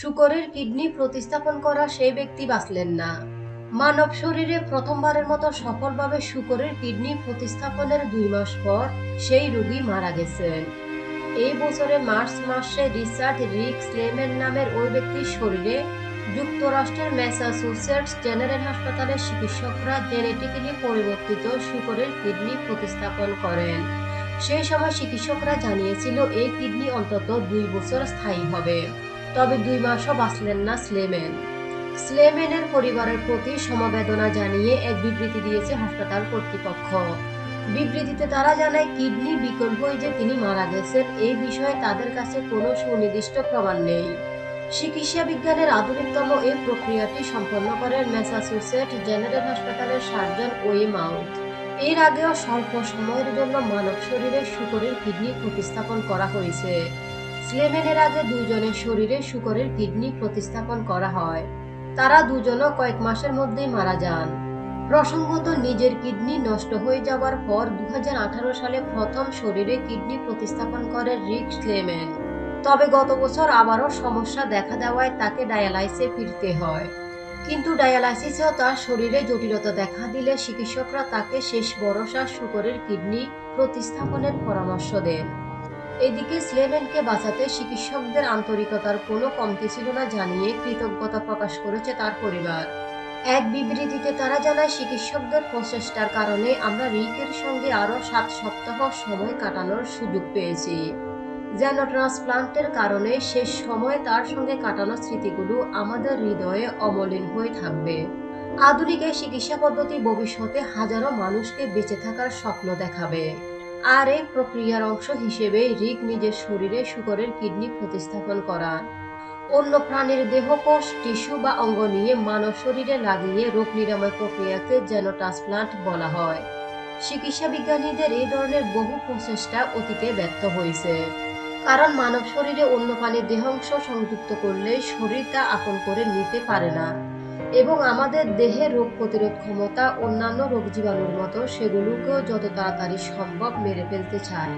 শুকরের কিডনি প্রতিস্থাপন করা সেই ব্যক্তি বাঁচলেন না। মানব শরীরে প্রথমবারের মতো সফলভাবে শুকরের কিডনি প্রতিস্থাপনের দুই মাস পর সেই রোগী মারা গেছেন। এই বছরে মার্চ মাসে রিচার্ড রিক স্লেমেন নামের ওই ব্যক্তির শরীরে যুক্তরাষ্ট্রের ম্যাসাচুসেটস জেনারেল হাসপাতালের চিকিৎসকরা জেনেটিক্যালি পরিবর্তিত শুকরের কিডনি প্রতিস্থাপন করেন। সেই সময় চিকিৎসকরা জানিয়েছিল, এই কিডনি অন্তত দুই বছর স্থায়ী হবে। তবে দুই মাসও বাঁচলেন না স্লেমেন। স্লেমেনের পরিবারের প্রতি সমবেদনা জানিয়ে এক বিবৃতি দিয়েছে হাসপাতাল কর্তৃপক্ষ। বিবৃতিতে তারা জানায়, কিডনি বিকল হয়ে যে তিনি মারা গেছেন এই বিষয়ে তাদের কাছে কোনো সুনির্দিষ্ট প্রমাণ নেই। চিকিৎসা বিজ্ঞানের আধুনিকতম এই প্রক্রিয়াটি সম্পন্ন করেন ম্যাসাচুসেট জেনারেল হাসপাতালের সার্জন ওয়ে মাউথ এর আগেও স্বল্প সময়ের জন্য মানব শরীরে শুকরের কিডনি প্রতিস্থাপন করা হয়েছে। স্লেমেনের আগে দুইজনের শরীরে শুকরের কিডনি প্রতিস্থাপন করা হয়। তারা দুজনও কয়েক মাসের মধ্যেই মারা যান। প্রসঙ্গত, নিজের কিডনি নষ্ট হয়ে যাওয়ার পর দুহাজার আঠারো সালে প্রথম শরীরে কিডনি প্রতিস্থাপন করে রিক স্লেমেন তবে গত বছর আবারও সমস্যা দেখা দেওয়ায় তাকে ডায়ালাইসে ফিরতে হয়। কিন্তু ডায়ালাইসিসেও তার শরীরে জটিলতা দেখা দিলে চিকিৎসকরা তাকে শেষ ভরসা শুকরের কিডনি প্রতিস্থাপনের পরামর্শ দেন। এদিকে স্লেমেনকে বাঁচাতে চিকিৎসকদের আন্তরিকতার কোনো কমতি ছিল না জানিয়ে কৃতজ্ঞতা প্রকাশ করেছে তার পরিবার। এক বিবৃতিতে তারা জানায়, চিকিৎসকদের প্রচেষ্টার কারণে আমরা রিকের সঙ্গে আরও সাত সপ্তাহ সময় কাটানোর সুযোগ পেয়েছি। যেন ট্রান্সপ্লান্টের কারণে শেষ সময় তার সঙ্গে কাটানো স্মৃতিগুলো আমাদের হৃদয়ে অমলিন হয়ে থাকবে। আধুনিক এই চিকিৎসা পদ্ধতি ভবিষ্যতে হাজারো মানুষকে বেঁচে থাকার স্বপ্ন দেখাবে। আর এই প্রক্রিয়ার অংশ হিসেবে রিক নিজের শরীরে শুকরের কিডনি প্রতিস্থাপন করান। অন্য প্রাণীর দেহকোষ, টিস্যু বা অঙ্গ নিয়ে মানব শরীরে লাগিয়ে রোগ নিরাময় প্রক্রিয়াকে যেন ট্রান্সপ্লান্ট বলা হয়। চিকিৎসা বিজ্ঞানীদের এই ধরনের বহু প্রচেষ্টা অতীতে ব্যর্থ হয়েছে। কারণ মানব শরীরে অন্য প্রাণীর দেহাংশ সংযুক্ত করলে শরীর তা আপন করে নিতে পারে না। এবং আমাদের দেহে রোগ প্রতিরোধ ক্ষমতা অন্যান্য রোগ জীবাণুর মতো সেগুলোকেও যত তাড়াতাড়ি সম্ভব মেরে ফেলতে চায়।